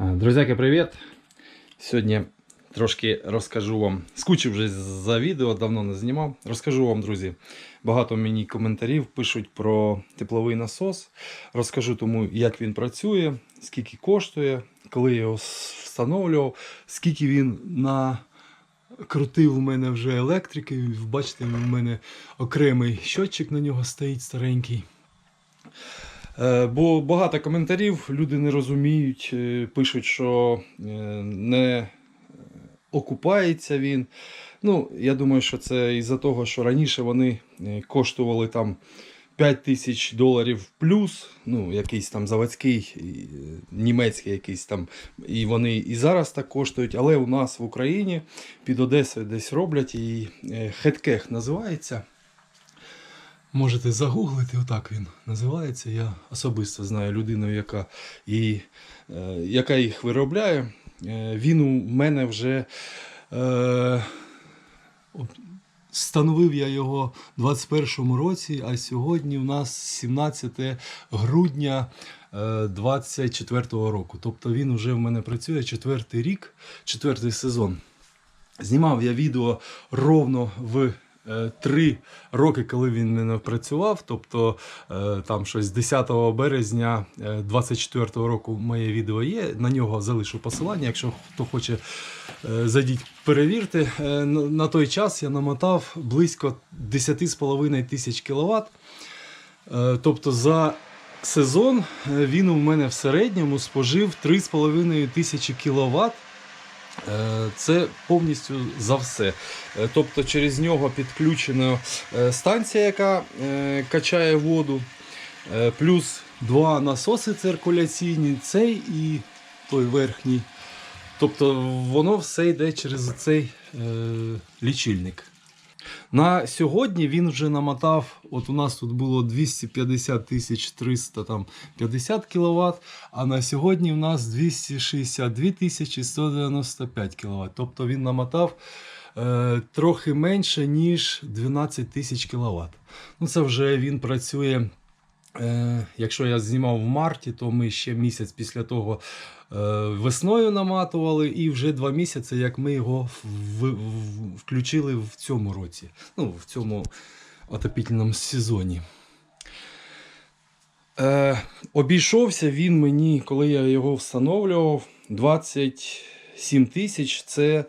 Друзяки, привіт! Сьогодні трошки розкажу вам. Скучив вже за відео, давно не знімав. Розкажу вам, друзі. Багато мені коментарів пишуть про тепловий насос. Розкажу тому, як він працює, скільки коштує, коли його встановлював, скільки він накрутив у мене вже електрики. Бачите, у мене окремий щотчик на нього стоїть старенький. Е, Бо багато коментарів люди не розуміють, е, пишуть, що е, не окупається він. Ну, я думаю, що це із-за того, що раніше вони коштували там 5 тисяч доларів плюс, ну, якийсь там заводський, німецький якийсь там, і вони і зараз так коштують, але у нас в Україні під Одесою десь роблять і Хеткех називається. Можете загуглити, отак він називається. Я особисто знаю людину, яка, і, е, яка їх виробляє. Е, він у мене вже е, от, встановив я його у 21-му році, а сьогодні у нас 17 грудня е, 24-го року. Тобто він вже в мене працює четвертий рік, четвертий сезон. Знімав я відео ровно в е, три роки, коли він не працював. Тобто е, там щось 10 березня 24 року моє відео є. На нього залишу посилання. Якщо хто хоче, е, зайдіть, перевірте. Е, на- той час я намотав близько 10,5 тисяч кВт. Е, Тобто за сезон е, він у мене в середньому спожив 3,5 тисячі кВт. Е, Це повністю за все. Е, Тобто через нього підключена е, станція, яка качає воду, плюс два насоси циркуляційні, цей і той верхній. Тобто воно все йде через цей лічильник. На сьогодні він вже намотав, от у нас тут було 250 тисяч 350 кВт, а на сьогодні у нас 262 тисячі 195 кВт. Тобто він намотав е, трохи менше, ніж 12 тисяч кВт. Ну, це вже він працює. Е, якщо я знімав в марті, то ми ще місяць після того е, весною наматували, і вже два місяці, як ми його включили в цьому році, ну, в цьому отопітельному сезоні. Е, обійшовся він мені, коли я його встановлював, 27 тисяч. Це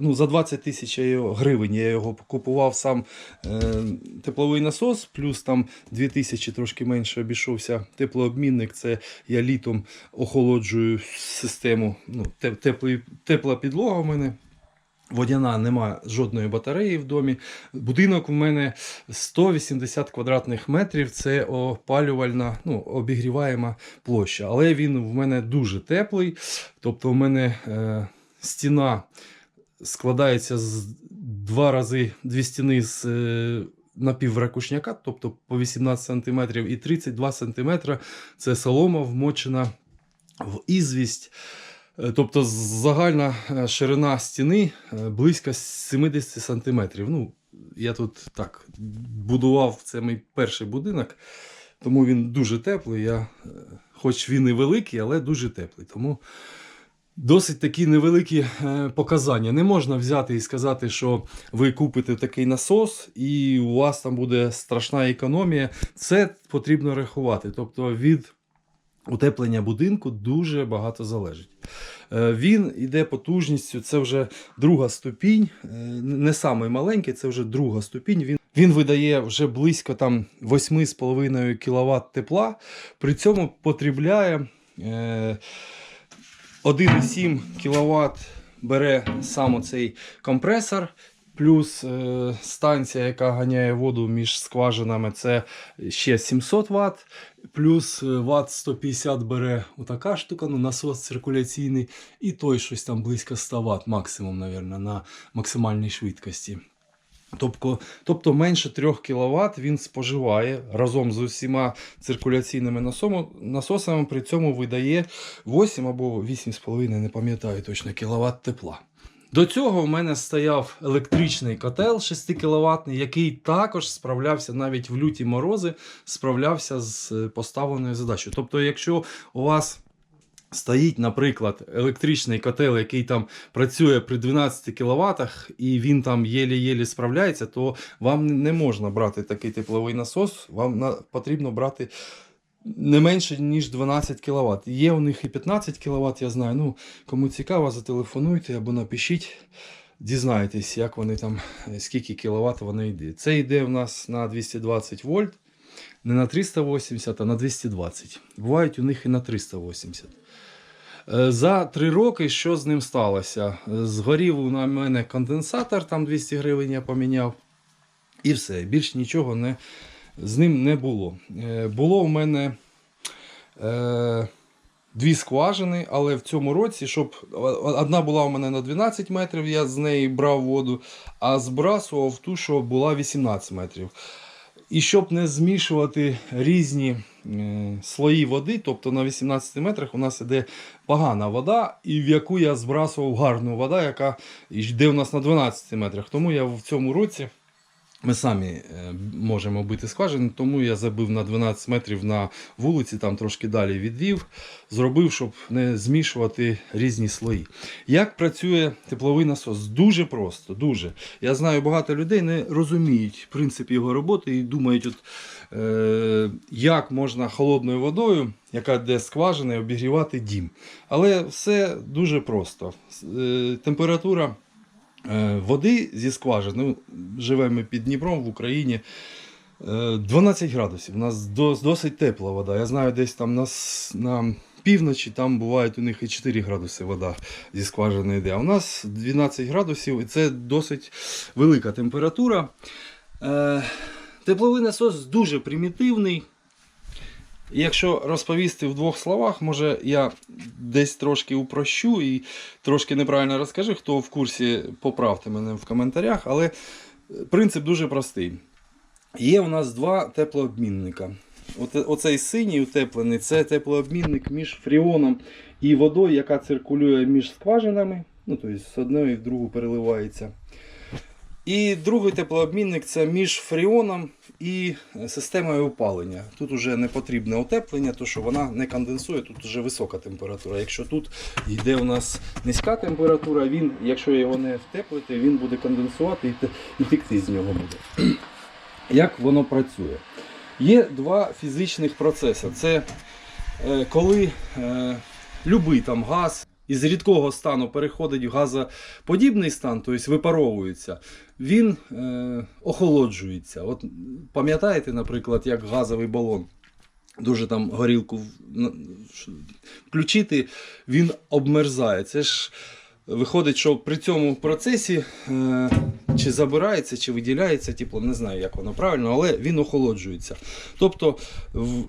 ну, за 20 тисяч гривень я його купував сам е, тепловий насос, плюс там 2 тисячі трошки менше обійшовся теплообмінник. Це я літом охолоджую систему. Ну, теп- теплий, тепла підлога в мене. Водяна нема жодної батареї в домі. Будинок у мене 180 квадратних метрів. Це опалювальна, ну, обігріваєма площа. Але він в мене дуже теплий. Тобто, в мене е, стіна складається з два рази дві стіни з е, напівракушняка, тобто по 18 см і 32 см це солома вмочена в ізвість. Е, Тобто загальна е, ширина стіни близько 70 см. Ну, я тут так будував це мій перший будинок, тому він дуже теплий. Я, хоч він і великий, але дуже теплий. Тому досить такі невеликі е, показання. Не можна взяти і сказати, що ви купите такий насос, і у вас там буде страшна економія. Це потрібно рахувати. Тобто від утеплення будинку дуже багато залежить. Е, Він йде потужністю, це вже друга ступінь, е, не самий маленький, це вже друга ступінь. Він, він видає вже близько там 8,5 кВт тепла, при цьому потребляє е, 1,7 кВт бере сам цей компресор. Плюс е, станція, яка ганяє воду між скважинами, це ще 700 Вт. Плюс е, Вт 150 бере отака штука, ну, насос циркуляційний, і той щось там близько 100 Вт максимум, мабуть, на максимальній швидкості. Тобто, тобто менше 3 кВт він споживає разом з усіма циркуляційними насосами, при цьому видає 8 або 8,5, не пам'ятаю точно, кВт тепла. До цього в мене стояв електричний котел 6 кВт, який також справлявся навіть в люті морози, справлявся з е, поставленою задачею. Тобто, якщо у вас стоїть, наприклад, електричний котел, який там працює при 12 кВт, і він там єлі-єлі справляється, то вам не можна брати такий тепловий насос, вам потрібно брати не менше, ніж 12 кВт. Є у них і 15 кВт, я знаю. Ну, кому цікаво, зателефонуйте або напишіть. Дізнаєтесь, як вони там, скільки кВт вони йде. Це йде в нас на 220 вольт, не на 380, а на 220. Бувають у них і на 380. Е, За три роки що з ним сталося? Е, Згорів на мене конденсатор, там 200 гривень я поміняв. І все. Більш нічого не, з ним не було. Е, Було в мене е, дві скважини, але в цьому році, щоб одна була у мене на 12 метрів, я з неї брав воду, а збрасував ту, що була 18 метрів. І щоб не змішувати різні е, слої води, тобто на 18 метрах у нас іде погана вода, і в яку я збрасував гарну вода, яка йде у нас на 12 метрах. Тому я в цьому році ми самі е, можемо бити скважини, тому я забив на 12 метрів на вулиці, там трошки далі відвів, зробив, щоб не змішувати різні слої. Як працює тепловий насос? Дуже просто, дуже. Я знаю, багато людей не розуміють принцип його роботи і думають, от, е, як можна холодною водою, яка йде з скважини, обігрівати дім. Але все дуже просто. Е, температура. Е, Води зі скважин, ну, живемо під Дніпром в Україні. е, 12 градусів. У нас досить тепла вода. Я знаю, десь там на, на півночі там бувають у них і 4 градуси вода зі скважини йде. А у нас 12 градусів і це досить велика температура. Е, Тепловий насос дуже примітивний. Якщо розповісти в двох словах, може я десь трошки упрощу і трошки неправильно розкажу, хто в курсі, поправте мене в коментарях, але принцип дуже простий. Є у нас два теплообмінника. Оцей синій утеплений це теплообмінник між фріоном і водою, яка циркулює між скважинами. Ну, тобто з одної в другу переливається. І другий теплообмінник це між фріоном і системою опалення. Тут вже не потрібне утеплення, тому що вона не конденсує, тут вже висока температура. Якщо тут йде у нас низька температура, він, якщо його не втеплити, він буде конденсувати і те- текти з нього буде. Як воно працює? Є два фізичних процеси. Це е, коли е, любий там газ із рідкого стану переходить в газоподібний стан, тобто випаровується, він е, охолоджується. От пам'ятаєте, наприклад, як газовий балон. Дуже там горілку включити, він обмерзає. Це ж виходить, що при цьому процесі е, чи забирається, чи виділяється тепло, не знаю, як воно правильно, але він охолоджується. Тобто в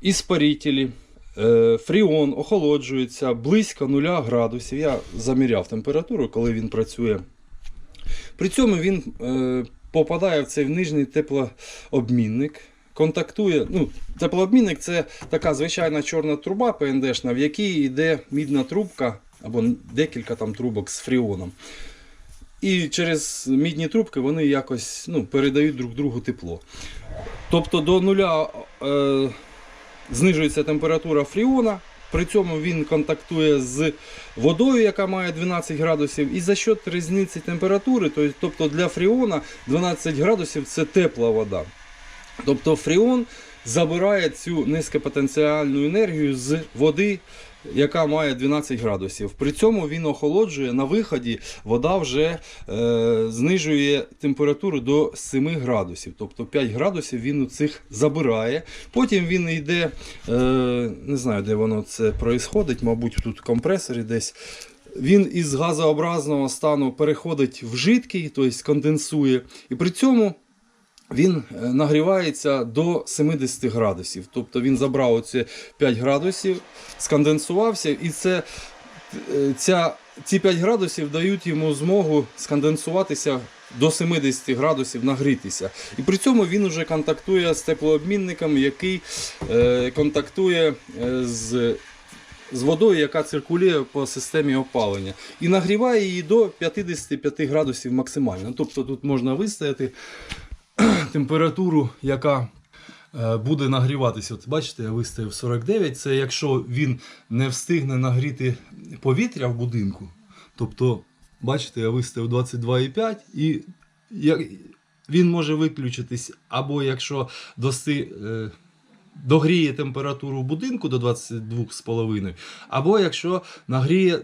іспарителі е, фріон охолоджується близько 0 градусів. Я заміряв температуру, коли він працює. При цьому він е, попадає в цей нижній теплообмінник. Контактує, ну, теплообмінник це така звичайна чорна труба ПНДшна, в якій йде мідна трубка або декілька там трубок з фріоном. І через мідні трубки вони якось ну, передають друг другу тепло. Тобто до нуля е, знижується температура фріона, при цьому він контактує з водою, яка має 12 градусів, і за счет різниці температури, тобто для фріона 12 градусів це тепла вода. Тобто фріон забирає цю низькопотенціальну енергію з води, яка має 12 градусів. При цьому він охолоджує на виході, вода вже е, знижує температуру до 7 градусів. Тобто 5 градусів він у цих забирає. Потім він йде, е, не знаю, де воно це происходить, мабуть, тут в компресорі десь. Він із газообразного стану переходить в жидкий, тобто конденсує. І при цьому він е, нагрівається до 70 градусів. Тобто він забрав оці 5 градусів, сконденсувався, і це, е, ця, ці 5 градусів дають йому змогу сконденсуватися до 70 градусів, нагрітися. І при цьому він вже контактує з теплообмінником, який е, контактує е, з. З водою, яка циркулює по системі опалення, і нагріває її до 55 градусів максимально. Тобто тут можна вистояти температуру, яка е, буде нагріватися. От бачите, я виставив 49. Це якщо він не встигне нагріти повітря в будинку. Тобто, бачите, я виставив 22,5 і він може виключитись, або якщо дости, е, догріє температуру будинку до 22,5, або якщо нагріє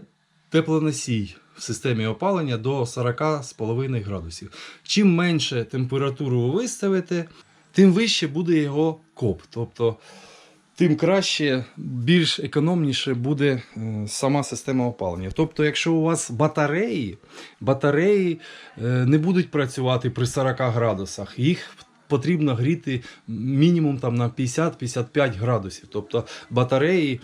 теплоносій в системі опалення до 40,5 градусів. Чим менше температуру ви виставите, тим вище буде його коп. Тобто, тим краще, більш економніше буде е, сама система опалення. Тобто, якщо у вас батареї, батареї е, не будуть працювати при 40 градусах, їх потрібно гріти мінімум там, на 50-55 градусів. Тобто батареї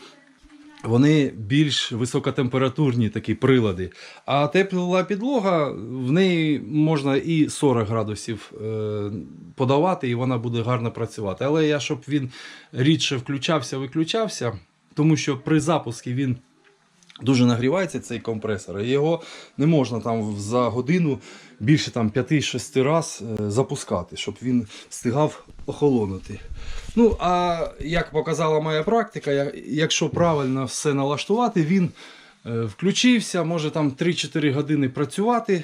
вони більш високотемпературні такі прилади. А тепла підлога, в неї можна і 40 градусів е, подавати, і вона буде гарно працювати. Але я, щоб він рідше включався, виключався, тому що при запуску він дуже нагрівається цей компресор, і його не можна там за годину більше там 5-6 раз е, запускати, щоб він встигав охолонути. Ну, а як показала моя практика, якщо правильно все налаштувати, він е, включився, може там 3-4 години працювати.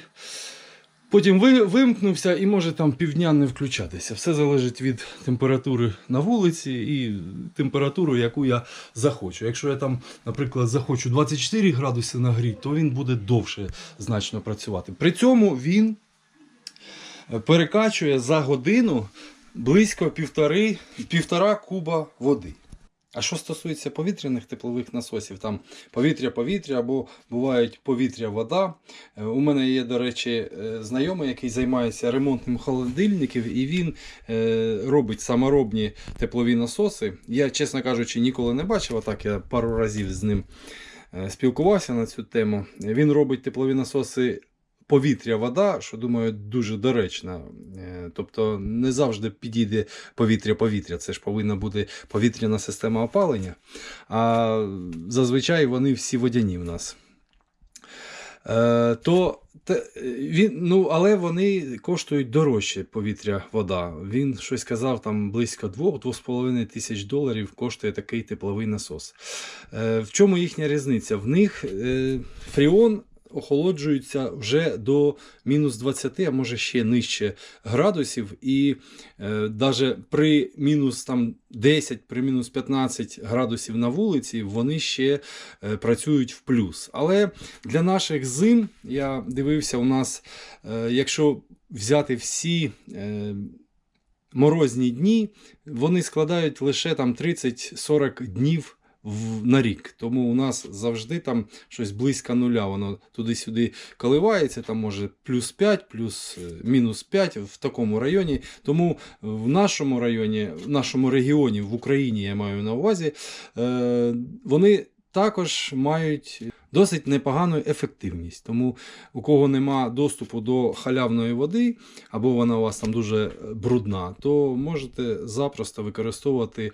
Потім ви, вимкнувся і може там півдня не включатися. Все залежить від температури на вулиці і температури, яку я захочу. Якщо я там, наприклад, захочу 24 градуси нагріти, то він буде довше значно працювати. При цьому він е, перекачує за годину близько півтори, півтора куба води. А що стосується повітряних теплових насосів, там повітря-повітря або бувають повітря-вода. Е, У мене є, до речі, е, знайомий, який займається ремонтом холодильників, і він е, робить саморобні теплові насоси. Я, чесно кажучи, ніколи не бачив, а так я пару разів з ним спілкувався на цю тему. Він робить теплові насоси. Повітря-вода, що думаю, дуже доречно. Е, Тобто не завжди підійде повітря-повітря. Це ж повинна бути повітряна система опалення. А зазвичай вони всі водяні в нас. Е, то те, він, ну, але вони коштують дорожче повітря, вода. Він щось казав, там близько 2-2,5 тисяч доларів коштує такий тепловий насос. Е, в чому їхня різниця? В них е, фріон охолоджується вже до мінус 20, а може ще нижче градусів. І е, при мінус там, 10, при мінус 15 градусів на вулиці вони ще е, працюють в плюс. Але для наших зим, я дивився, у нас, е, якщо взяти всі. Е, Морозні дні вони складають лише там 30-40 днів на рік. Тому у нас завжди там щось близько нуля. Воно туди-сюди коливається, там може плюс 5, плюс е, мінус 5 в такому районі. Тому в нашому районі, в нашому регіоні, в Україні я маю на увазі, е, вони також мають досить непогану ефективність. Тому у кого нема доступу до халявної води, або вона у вас там дуже брудна, то можете запросто використовувати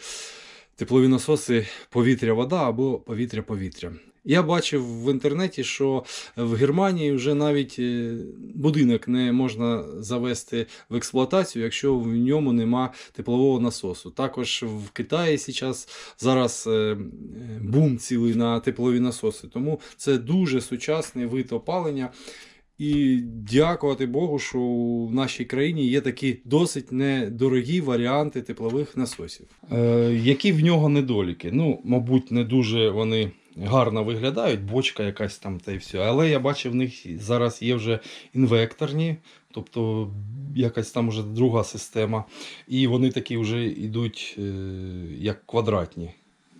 теплові насоси повітря-вода або повітря-повітря. Я бачив в інтернеті, що в Германії вже навіть е, будинок не можна завести в експлуатацію, якщо в ньому нема теплового насосу. Також в Китаї зараз, зараз е, бум цілий на теплові насоси. Тому це дуже сучасний вид опалення. І дякувати Богу, що в нашій країні є такі досить недорогі варіанти теплових насосів. Е, які в нього недоліки? Ну, мабуть, не дуже вони гарно виглядають, бочка якась там та й все. Але я бачив, в них зараз є вже інвекторні, тобто якась там вже друга система. І вони такі вже йдуть е, як квадратні.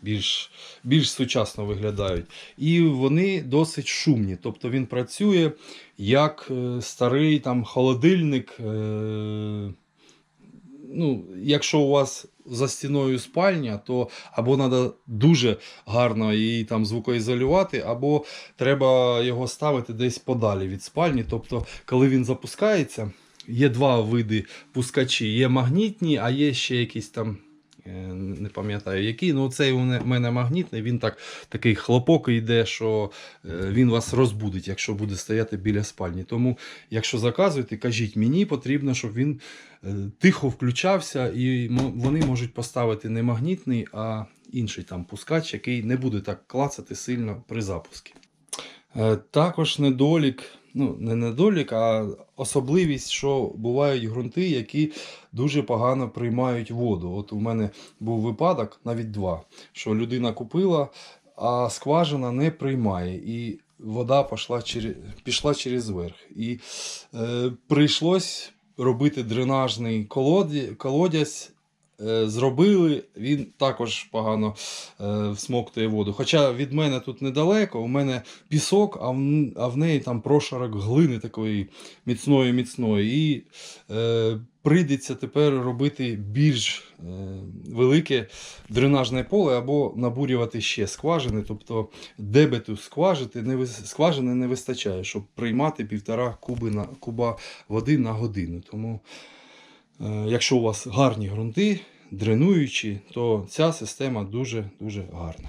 Більш, більш сучасно виглядають. І вони досить шумні. Тобто він працює як е, старий там холодильник. Е, ну, якщо у вас за стіною спальня, то або треба дуже гарно її там звукоізолювати, або треба його ставити десь подалі від спальні. Тобто, коли він запускається, є два види пускачі: є магнітні, а є ще якісь там Не пам'ятаю який. Ну, цей у мене- магнітний, він так, такий хлопок йде, що е, він вас розбудить, якщо буде стояти біля спальні. Тому, якщо заказуєте, кажіть, мені потрібно, щоб він е, тихо включався, і вони можуть поставити не магнітний, а інший там пускач, який не буде так клацати сильно при запуску. Е, Також недолік, ну не недолік, а особливість, що бувають ґрунти, які дуже погано приймають воду. От у мене був випадок, навіть два, що людина купила, а скважина не приймає. І вода пішла через, пішла через верх. І е, прийшлось робити дренажний колодязь. Е, Зробили, він також погано е, всмоктує воду. Хоча від мене тут недалеко, у мене пісок, а в, а в неї там прошарок глини такої міцної міцної. І е, прийдеться тепер робити більш е, велике дренажне поле або набурювати ще скважини. Тобто дебету скважити не, скважини не вистачає, щоб приймати півтора куби на, куба води на годину. Тому, якщо у вас гарні ґрунти, дренуючі, то ця система дуже-дуже гарна.